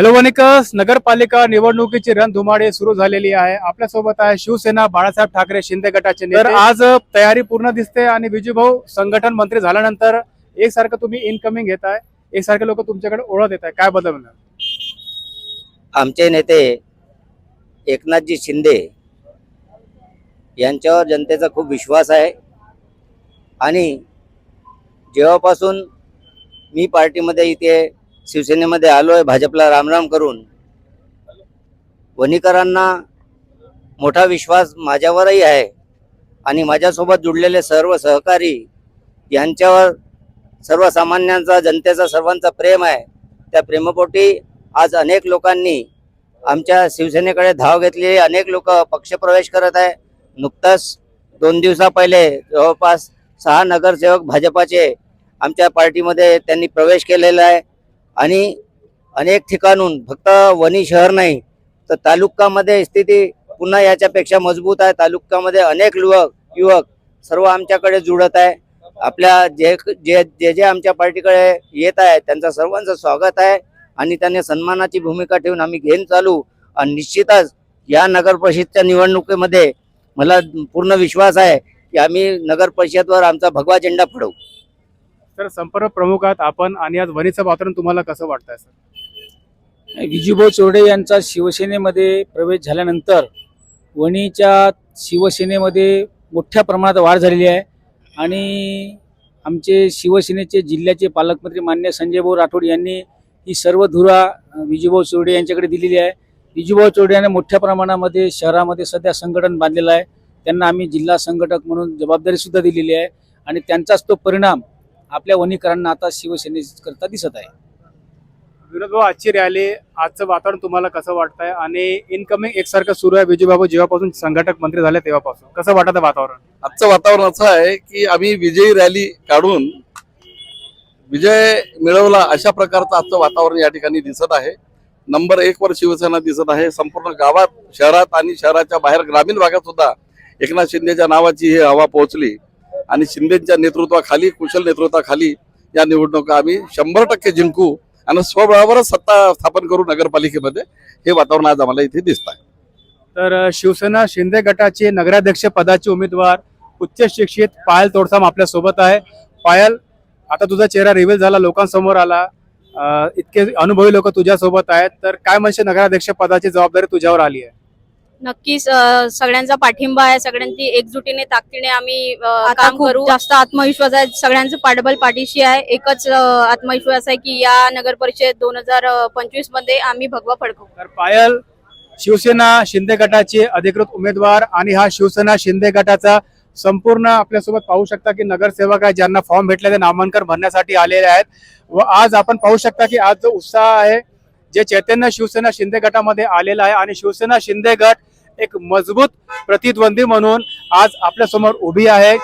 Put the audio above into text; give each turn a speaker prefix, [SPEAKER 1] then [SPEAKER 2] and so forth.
[SPEAKER 1] Hello वनिकस नगरपालिका निवडणुकीची रणधुमाळी सुरू झालेली आहे. आपल्यासोबत आहे शिवसेना बाळासाहेब ठाकरे शिंदे गटाचे नेते. तर आज तयारी पूर्ण दिसते आणि विजूभाऊ संघटन मंत्री झाल्यानंतर एकसारखं तुम्ही इनकमिंग घेत आहे एकसारखे लोक तुमच्याकडे ओळख येत आहे काय बदल?
[SPEAKER 2] आमचे नेते एकनाथजी शिंदे यांच्यावर जनतेचा खूप विश्वास आहे. आणि जेव्हापासून मी पार्टीमध्ये इथे शिवसेनेमध्ये आलो आहे भाजपला रामराम करून. वणीकरांना मोठा विश्वास माझ्यावरही आहे आणि माझ्यासोबत जुडलेले सर्व सहकारी यांच्यावर सर्वसामान्यांचा जनतेचा सर्वांचा प्रेम आहे. त्या प्रेमपोटी आज अनेक लोकांनी आमच्या शिवसेनेकडे धाव घेतलेली अनेक लोक पक्षप्रवेश करत आहे. नुकताच दोन दिवसा पहिले जवळपास सहा नगरसेवक भाजपाचे आमच्या पार्टीमध्ये त्यांनी प्रवेश केलेला आहे. आणि अनेक ठिकाणून फक्त वणी शहर नाही तर तालुक्यामध्ये स्थिती पुन्हा याच्यापेक्षा मजबूत आहे. तालुक्यामध्ये अनेक युवक युवक सर्व आमच्याकडे जुळत आहे. आपल्या जे जे जे जे आमच्या पार्टीकडे येत आहे त्यांचं सर्वांचं स्वागत आहे आणि त्यांनी सन्मानाची भूमिका ठेवून आम्ही घेऊन चालू. आणि निश्चितच या नगर परिषदच्या निवडणुकीमध्ये मला पूर्ण विश्वास आहे की आम्ही नगर परिषदवर आमचा भगवा झेंडा फडवू.
[SPEAKER 1] तर संपर्क प्रमुख आहात आपण आणि आज वणीचं वातावरण तुम्हाला कसं वाटतंय सर
[SPEAKER 3] विजूभाऊ चोरडे यांचा शिवसेनेमध्ये प्रवेश झाल्यानंतर वणीच्या शिवसेनेमध्ये मोठ्या प्रमाणात वाढ झालेली आहे. आणि आमचे शिवसेनेचे जिल्ह्याचे पालकमंत्री मान्य संजयभाऊ राठोड यांनी ही सर्व धुरा विजूभाऊ चोरडे यांच्याकडे दिलेली आहे. विजूभाऊ चोरडे यांनी मोठ्या प्रमाणामध्ये शहरामध्ये सध्या संघटन बांधलेलं आहे. त्यांना आम्ही जिल्हा संघटक म्हणून जबाबदारी सुद्धा दिलेली आहे. आणि त्यांचाच तो परिणाम आपल्या वणीकरांना आता शिवसेनेकरता दिसत आहे.
[SPEAKER 1] विनोद भाऊ आजची रॅली आजचं वातावरण तुम्हाला कसं वाटतंय? आणि इनकमिंग एकसारखं सुरू आहे विजूबाबू जेव्हापासून संघटक मंत्री झाले तेव्हापासून. कसं वाटत आहे वातावरण?
[SPEAKER 4] आजचं वातावरण असं आहे की आम्ही विजयी रॅली काढून विजय मिळवला अशा प्रकारचं आजचं वातावरण या ठिकाणी दिसत आहे. नंबर एक वर शिवसेना दिसत आहे. संपूर्ण गावात शहरात आणि शहराच्या बाहेर ग्रामीण भागात सुद्धा एकनाथ शिंदेच्या नावाची ही हवा पोहोचली. आणि शिंदेच्या नेतृत्वाखाली कुशल नेतृत्वाखाली या निवडणुका आम्ही शंभर टक्के जिंकू आणि स्वबळावरच सत्ता स्थापन करू नगरपालिकेमध्ये. हे वातावरण आज आम्हाला इथे दिसत आहे
[SPEAKER 1] तर शिवसेना शिंदे गटाचे नगराध्यक्ष पदाचे उमेदवार उच्च शिक्षित पायल तोडसाम आपल्यासोबत आहे. पायल आता तुझा चेहरा रिव्हील झाला लोकांसमोर आला. इतके अनुभवी लोक तुझ्यासोबत आहेत. तर काय म्हणजे नगराध्यक्ष पदाची जबाबदारी तुझ्यावर आली आहे?
[SPEAKER 5] नक्कीच सगळ्यांचा पाठिंबा आहे सगळ्यांची एकजुटीने ताकदीने आम्ही काम करू. जास्त आत्मविश्वास आहे सगळ्यांचं पाठबळ पाठीशी आहे. एकच आत्मविश्वास आहे की या नगर परिषद दोन हजार पंचवीसमध्ये आम्ही भगवा फडकू.
[SPEAKER 1] तर पायल शिवसेना शिंदे गटाचे अधिकृत उमेदवार आणि हा शिवसेना शिंदे गटाचा संपूर्ण आपल्यासोबत पाहू शकता की नगरसेवक आहे ज्यांना फॉर्म भेटले ते नामांकन भरण्यासाठी आलेले आहेत. व आज आपण पाहू शकता की आज जो उत्साह आहे जे चैतन्य शिवसेना शिंदे गटामध्ये आलेला आहे आणि शिवसेना शिंदे गट एक मजबूत प्रतिद्वंदी म्हणून आज आपल्यासमोर उभी आहे.